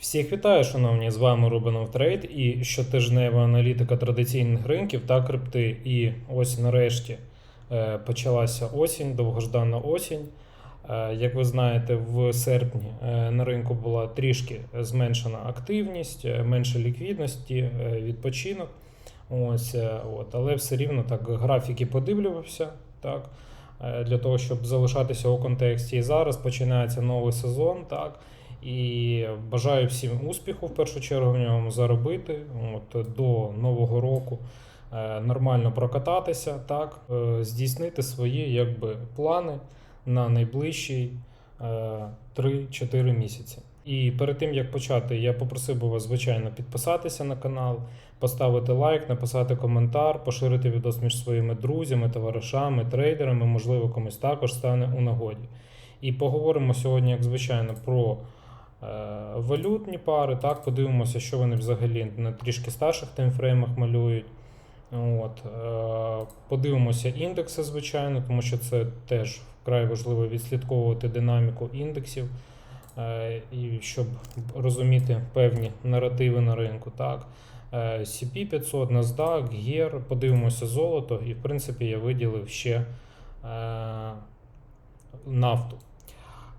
Всіх вітаю, шановні! З вами Рубинов Трейд і щотижнева аналітика традиційних ринків та крипти. І ось нарешті е, почалася осінь, довгождана осінь. Е, Як ви знаєте, в серпні е, на ринку була трішки зменшена активність, менше ліквідності, відпочинок. Ось, от, але все рівно так графіки подивлювався. Так, для того, щоб залишатися у контексті. І зараз починається новий сезон. Так, і бажаю всім успіху в першу чергу в ньому заробити от, до нового року. е, Нормально прокататися, так, е, здійснити свої якби, плани на найближчі е, 3-4 місяці. І перед тим як почати, я попросив би вас, звичайно, підписатися на канал, поставити лайк, написати коментар, поширити відос між своїми друзями, товаришами, трейдерами, можливо, комусь також стане у нагоді. І поговоримо сьогодні, як звичайно, про е, валютні пари. Так, подивимося, що вони взагалі на трішки старших таймфреймах малюють. От, е, подивимося індекси, звичайно, тому що це теж вкрай важливо відслідковувати динаміку індексів, е, і щоб розуміти певні наративи на ринку. Так. Е, CP 500, NASDAQ, GER, подивимося золото, і в принципі я виділив ще е, нафту.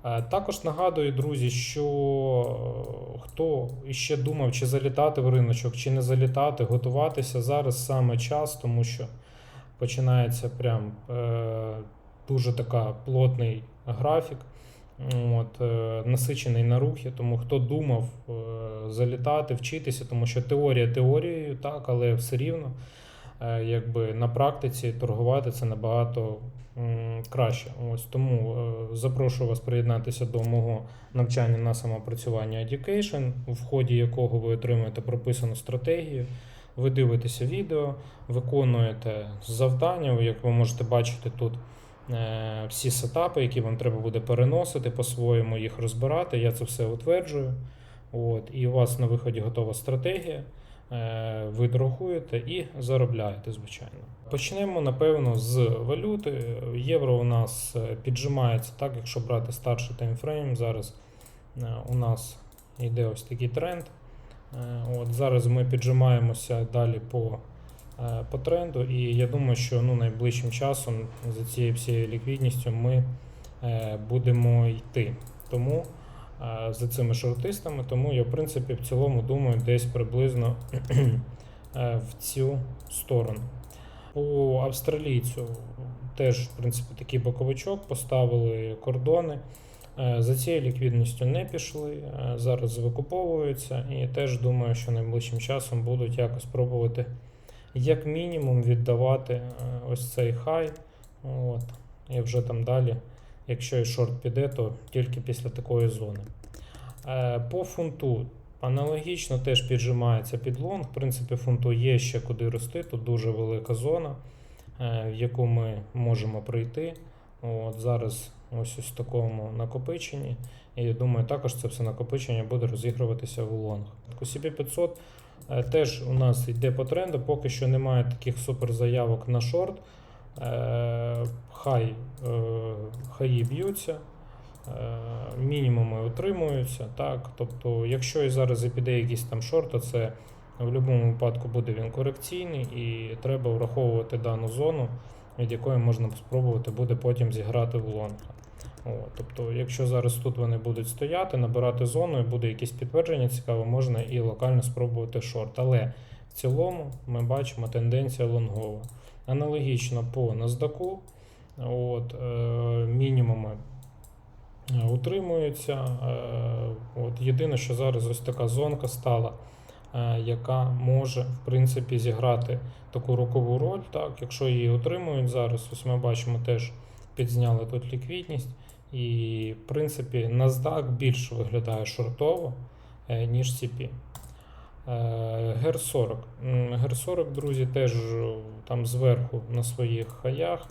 Е, Також нагадую, друзі, що е, хто іще думав, чи залітати в риночок, чи не залітати, готуватися зараз саме час, тому що починається прям е, дуже така плотний графік, от, насичений на рухи. Тому хто думав залітати, вчитися, тому що теорія теорією, так, але все рівно якби на практиці торгувати це набагато краще. Ось тому е, запрошую вас приєднатися до мого навчання на самопрацювання Education, в ході якого ви отримуєте прописану стратегію. Ви дивитеся відео, виконуєте завдання, як ви можете бачити тут е, всі сетапи, які вам треба буде переносити, по-своєму їх розбирати. Я це все утверджую. От, і у вас на виході готова стратегія. Е, Ви торгуєте і заробляєте, звичайно. Почнемо, напевно, з валюти. Євро у нас е, піджимається так, якщо брати старший таймфрейм. Зараз е, у нас йде ось такий тренд. От Зараз ми піджимаємося далі по, по тренду, і я думаю, що ну, найближчим часом за цією всією ліквідністю ми будемо йти. Тому за цими шортистами, тому я в принципі в цілому думаю десь приблизно е, в цю сторону. По австралійцю теж в принципі такий боковичок, поставили кордони. Е, За цією ліквідністю не пішли, е, зараз викуповуються і теж думаю, що найближчим часом будуть якось пробувати як мінімум віддавати е, ось цей хай. От, і вже там далі, якщо і шорт піде, то тільки після такої зони. Е, По фунту аналогічно теж піджимається під лонг. В принципі, фунту є ще куди рости. Тут дуже велика зона, е, в яку ми можемо прийти. От Зараз ось ось в такому накопиченні. І я думаю, також це все накопичення буде розігруватися в лонг. CP 500 е, теж у нас йде по тренду, поки що немає таких суперзаявок на шорт. Е, Хай, е, хаї б'ються, е, мінімуми утримуються. Так? Тобто, якщо і зараз і піде якийсь там шорт, то це в будь-якому випадку буде він корекційний і треба враховувати дану зону, від якої можна спробувати буде потім зіграти в лонг. О, тобто, якщо зараз тут вони будуть стояти, набирати зону і буде якесь підтвердження цікаве, можна і локально спробувати шорт. Але в цілому ми бачимо тенденція лонгова. Аналогічно по NASDAQ, от, е, мінімуми е, утримуються. Е, от, єдине, що зараз ось така зонка стала, яка може в принципі зіграти таку рокову роль. Так, якщо її утримують зараз, ось ми бачимо теж підзняли тут ліквідність. І, в принципі, NASDAQ більше виглядає шортово, ніж CP. 40. гер 40, друзі, теж е, там зверху на своїх хаях.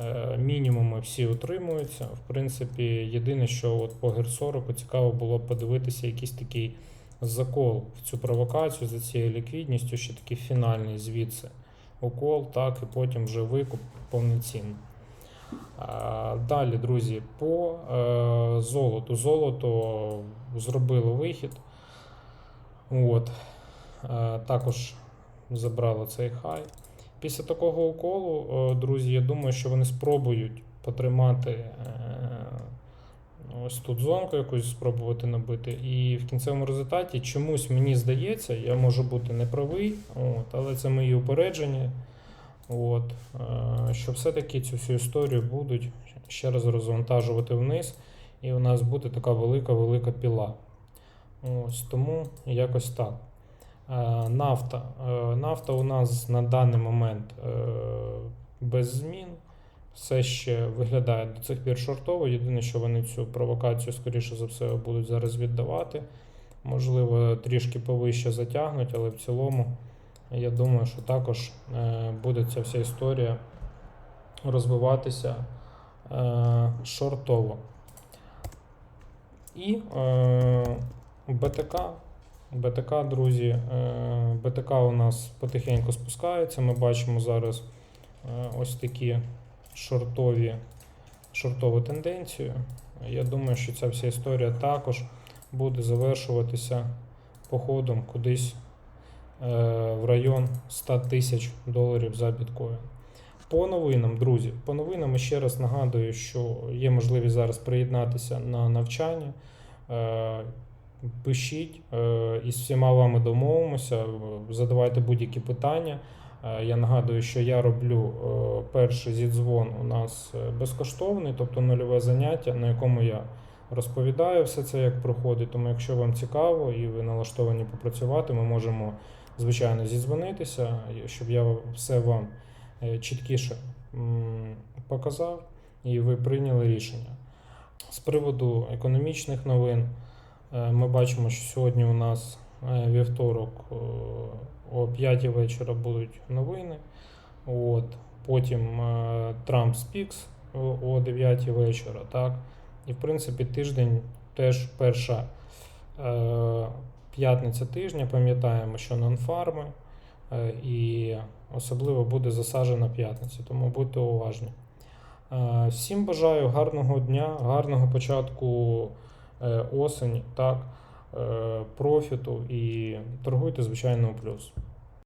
Е, Мінімуми всі утримуються. В принципі, єдине, що от по гер 40 цікаво було подивитися якийсь такий закол в цю провокацію за цією ліквідністю, ще такий фінальний звідси укол, так, і потім вже викуп повноцінний. Далі, друзі, по е, золоту. Золото зробило вихід. От. Е, Також забрали цей хай. Після такого уколу, е, друзі, я думаю, що вони спробують потримати е, ось тут зонку якусь спробувати набити. І в кінцевому результаті чомусь мені здається, я можу бути неправий, от, але це мої упередження. От, що все-таки цю всю історію будуть ще раз розвантажувати вниз, і у нас буде така велика-велика піла. Ось тому якось так. Е, Нафта. Е, Нафта у нас на даний момент е, без змін. Все ще виглядає до цих пір шортово. Єдине, що вони цю провокацію, скоріше за все, будуть зараз віддавати. Можливо, трішки повище затягнуть, але в цілому, я думаю, що також буде ця вся історія розвиватися шортово. І БТК. БТК, друзі, е, БТК у нас потихеньку спускається. Ми бачимо зараз е, ось такі шортові, шортову тенденцію. Я думаю, що ця вся історія також буде завершуватися походом кудись е, в район 100 тисяч доларів за біткоін. По новинам, друзі, по новинам ще раз нагадую, що є можливість зараз приєднатися на навчання. Пишіть е, із всіма вами домовимося, е, задавайте будь-які питання. Е, Я нагадую, що я роблю перший зідзвон у нас безкоштовний, тобто нульове заняття, на якому я розповідаю все це, як проходить. Тому, якщо вам цікаво і ви налаштовані попрацювати, ми можемо, звичайно, зідзвонитися, щоб я все вам чіткіше показав і ви прийняли рішення. З приводу економічних новин. Е, Ми бачимо, що сьогодні у нас е, вівторок е, о 5 вечора будуть новини. От. Потім Трамп спікс о- о 9 вечора. Так? І в принципі тиждень теж перша п'ятниця тижня. Пам'ятаємо, що нонфарми і особливо буде засаджена п'ятниця, тому будьте уважні. Всім бажаю гарного дня, гарного початку е, осені, так, е, профіту і торгуйте, звичайно, у плюс.